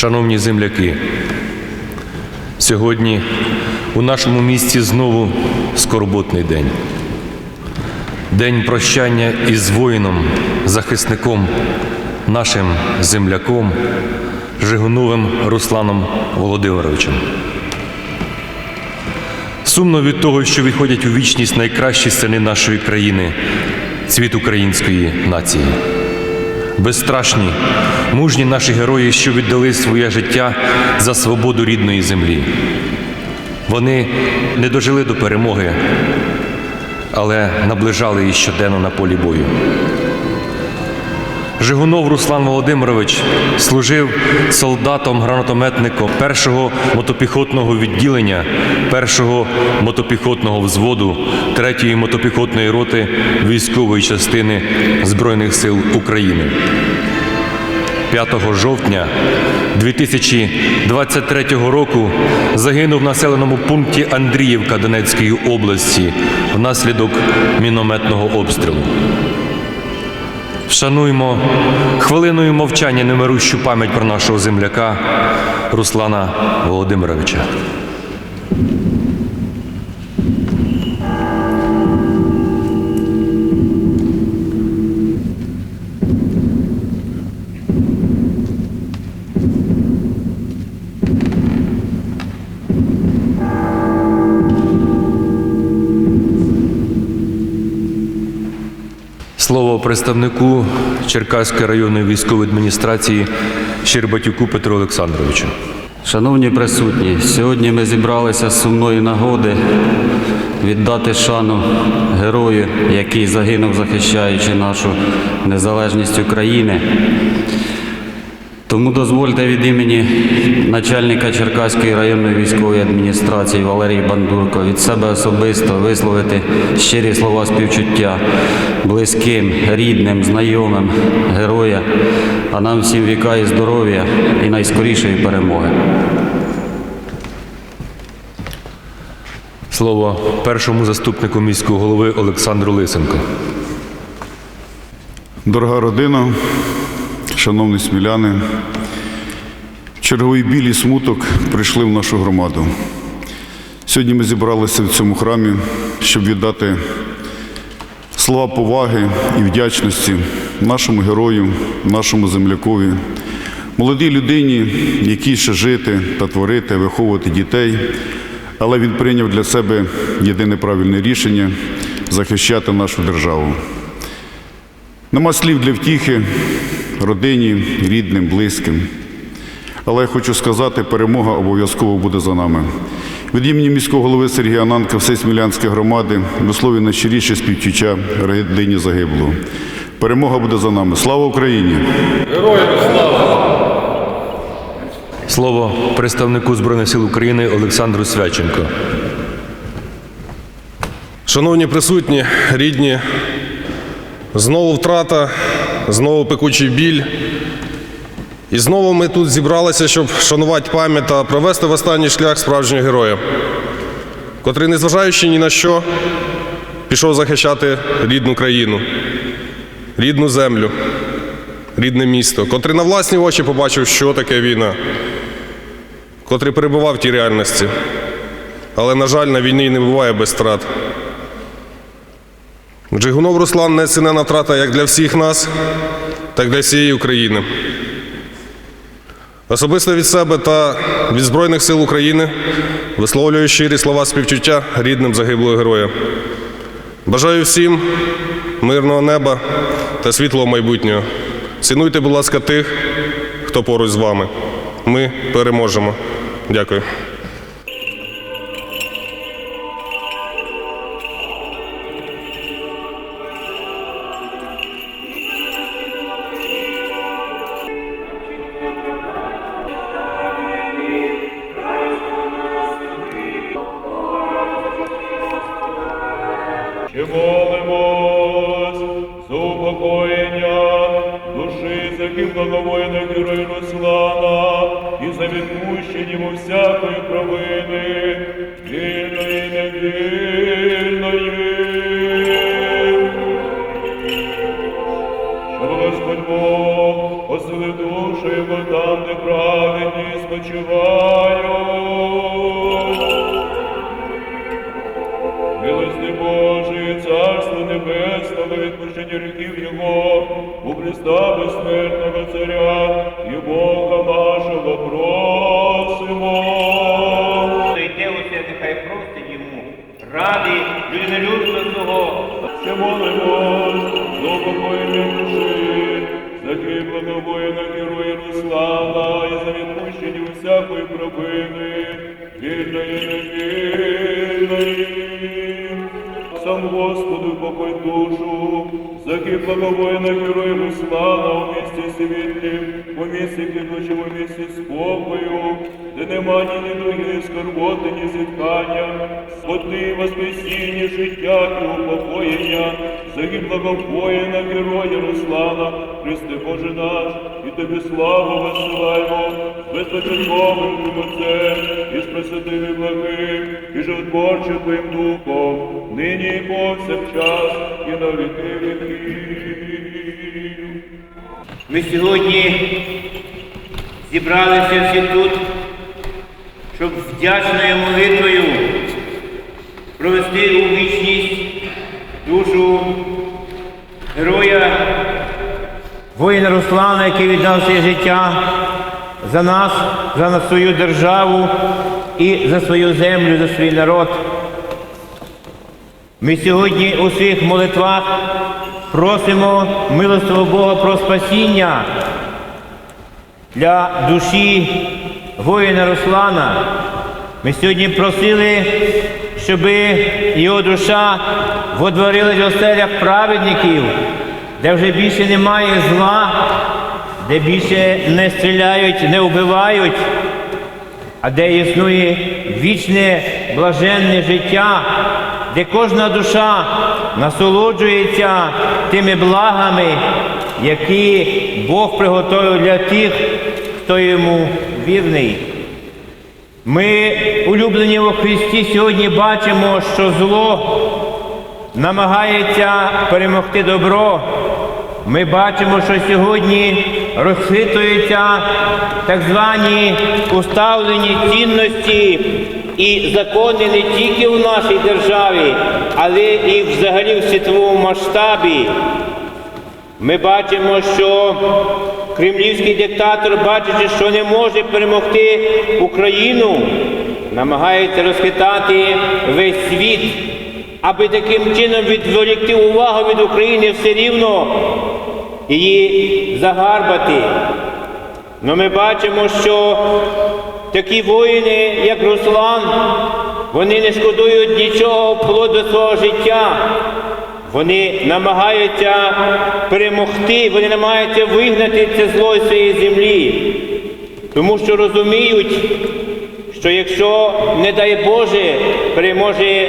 Шановні земляки, сьогодні у нашому місті знову скорботний день. День прощання із воїном, захисником, нашим земляком, Жигуновим Русланом Володимировичем. Сумно від того, що відходять у вічність найкращі сини нашої країни, цвіт української нації. Безстрашні, мужні наші герої, що віддали своє життя за свободу рідної землі. Вони не дожили до перемоги, але наближали її щоденно на полі бою. Жигунов Руслан Володимирович служив солдатом-гранатометником першого мотопіхотного відділення, першого мотопіхотного взводу, третьої мотопіхотної роти військової частини Збройних сил України. 5 жовтня 2023 року загинув в населеному пункті Андріївка Донецької області внаслідок мінометного обстрілу. Вшануймо хвилиною мовчання немирущу пам'ять про нашого земляка Руслана Володимировича. Слово представнику Черкаської районної військової адміністрації Щербатюку Петру Олександровичу. Шановні присутні, сьогодні ми зібралися з сумної нагоди віддати шану герою, який загинув, захищаючи нашу незалежність України. Тому дозвольте від імені начальника Черкаської районної військової адміністрації Валерії Бандурко від себе особисто висловити щирі слова співчуття близьким, рідним, знайомим героя, а нам всім віка і здоров'я і найскорішої перемоги. Слово першому заступнику міського голови Олександру Лисенко. Дорога родина, шановні сміляни, черговий біль і смуток прийшли в нашу громаду. Сьогодні ми зібралися в цьому храмі, щоб віддати слова поваги і вдячності нашому герою, нашому землякові, молодій людині, якій ще жити та творити, виховувати дітей, але він прийняв для себе єдине правильне рішення захищати нашу державу. Нема слів для втіхи родині, рідним, близьким. Але я хочу сказати, перемога обов'язково буде за нами. Від імені міського голови Сергія Ананка, всей Смілянської громади висловлюю найщиріше співчуття родині загиблого. Перемога буде за нами. Слава Україні! Героям слава! Слово представнику Збройних сил України Олександру Свяченко. Шановні присутні, рідні, знову втрата, знову пекучий біль. І знову ми тут зібралися, щоб шанувати пам'ять та провести в останній шлях справжнього героя, котрий, незважаючи ні на що, пішов захищати рідну країну, рідну землю, рідне місто, котрий на власні очі побачив, що таке війна, котрий перебував в тій реальності. Але, на жаль, на війні не буває без втрат. Джигунов Руслан нецінена втрата як для всіх нас, так і для всієї України. Особисто від себе та від Збройних сил України висловлюю щирі слова співчуття рідним загиблого героя. Бажаю всім мирного неба та світлого майбутнього. Цінуйте, будь ласка, тих, хто поруч з вами. Ми переможемо. Дякую. Душі загиблого воїна героя Руслана і за відпущення йому всякої провини, вільної невільної. Щоб Господь Бог посилив душу його там, де праведні. Милости Божий, Царство Небесного, відпущення гріхів Його, у Христа безсмертного Царя і Бога нашого просимо. Йде усе, нехай простить йому, ради людинолюбства свого, Ще молимось за упокоєння душі, за хиблого воїна героя Руслана і за відпущення всякої провини, вільної невільної. Господу покой душу, за хиблого воїна героя Руслана у місті світлі, у місті квітучі, у місті спокою, де нема ні недуги, ні скорботи, ні зіткання, споти, воскресіння, життя і упокоєння, загиблого воїна, героя Руслана, Христе Боже наш, і тобі славу висилаємо, безпочатковим Отцем, і з Пресвятим і благим, і животворчим Твоїм Духом, нині і повсякчас, і на віки віків. Ми сьогодні зібралися всі тут, щоб вдячною молитвою провести у вічність душу героя воїна Руслана, який віддав своє життя за нас, за свою державу і за свою землю, за свій народ. Ми сьогодні у своїх молитвах просимо милостивого Бога про спасіння для душі воїна Руслана. Ми сьогодні просили, щоб його душа водворилась в оселях праведників, де вже більше немає зла, де більше не стріляють, не вбивають, а де існує вічне блаженне життя, де кожна душа насолоджується тими благами, які Бог приготовив для тих, хто йому вірний. Ми, улюблені во Христі, сьогодні бачимо, що зло намагається перемогти добро. Ми бачимо, що сьогодні розхитуються так звані уставлені цінності і закони не тільки в нашій державі, але і взагалі в світовому масштабі. Ми бачимо, що кремлівський диктатор, бачачи, що не може перемогти Україну, намагається розхитати весь світ, аби таким чином відволікти увагу від України все рівно її загарбати. Но ми бачимо, що такі воїни, як Руслан, вони не шкодують нічого вплоть свого життя. Вони намагаються перемогти, вони намагаються вигнати це зло з цієї землі, тому що розуміють, що якщо, не дай Боже, переможе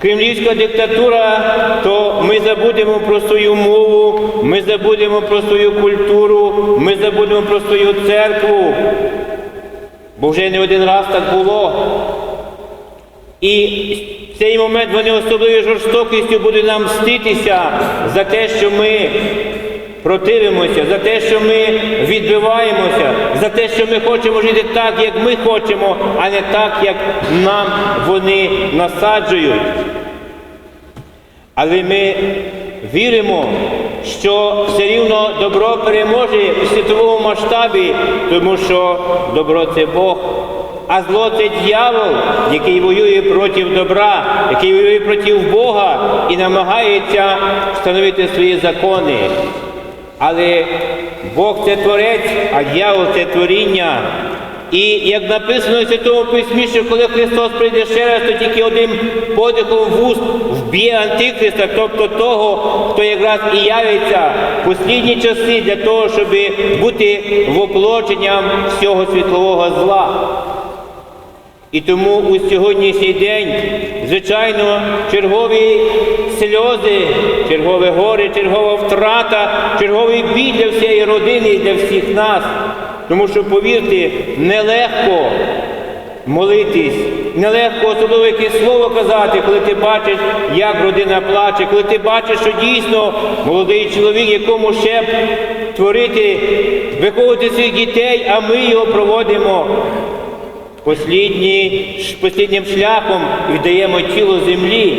кремлівська диктатура, то ми забудемо про свою мову, ми забудемо про свою культуру, ми забудемо про свою церкву. Бо вже не один раз так було. І в цей момент вони особливою жорстокістю будуть нам мститися за те, що ми противимося, за те, що ми відбиваємося, за те, що ми хочемо жити так, як ми хочемо, а не так, як нам вони насаджують. Але ми віримо, що все рівно добро переможе у світовому масштабі, тому що добро це Бог. А зло це дьявол, який воює проти добра, який воює проти Бога і намагається встановити свої закони. Але Бог це творець, а дьявол це творіння. І як написано в Святому Письмі, що коли Христос прийде ще раз, то тільки одним подихом вуст вб'є Антихриста, тобто того, хто якраз і явиться в послідні часи для того, щоб бути воплоченням всього світлового зла. І тому у сьогоднішній день, звичайно, чергові сльози, чергове горе, чергова втрата, черговий біль для всієї родини і для всіх нас. Тому що, повірте, нелегко молитись, нелегко особливо якесь слово казати, коли ти бачиш, як родина плаче, коли ти бачиш, що дійсно молодий чоловік, якому ще творити, виховувати своїх дітей, а ми його проводимо посліднім шляхом віддаємо тіло землі.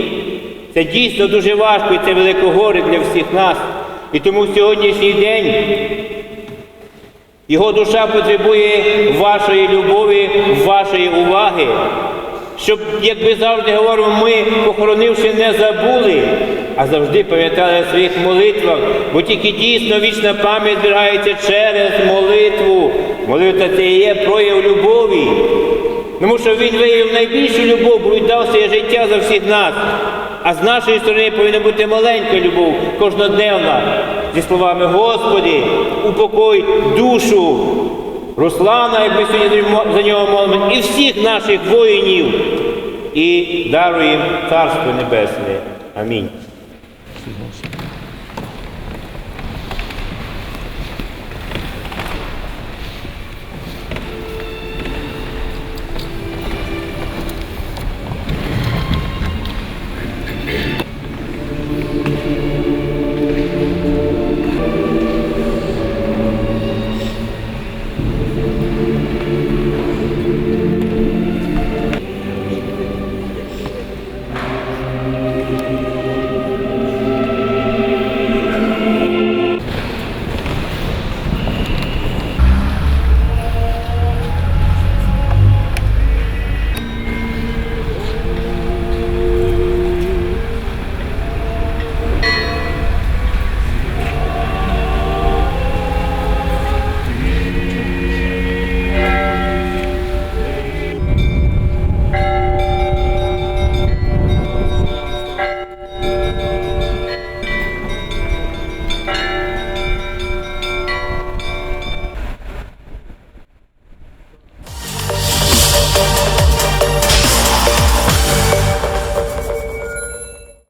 Це дійсно дуже важко і це велике горе для всіх нас. І тому в сьогоднішній день його душа потребує вашої любові, вашої уваги. Щоб, як ми завжди говоримо, ми, похоронивши, не забули, а завжди пам'ятали в своїх молитвах, бо тільки дійсно вічна пам'ять зберігається через молитву. Молитва це є прояв любові. Тому що він виявив найбільшу любов, бо віддав своє життя за всіх нас. А з нашої сторони повинна бути маленька любов, кожноденна, зі словами Господи, упокой душу Руслана, як ми сьогодні за нього молимо, і всіх наших воїнів, і даруємо Царство Небесне. Амінь.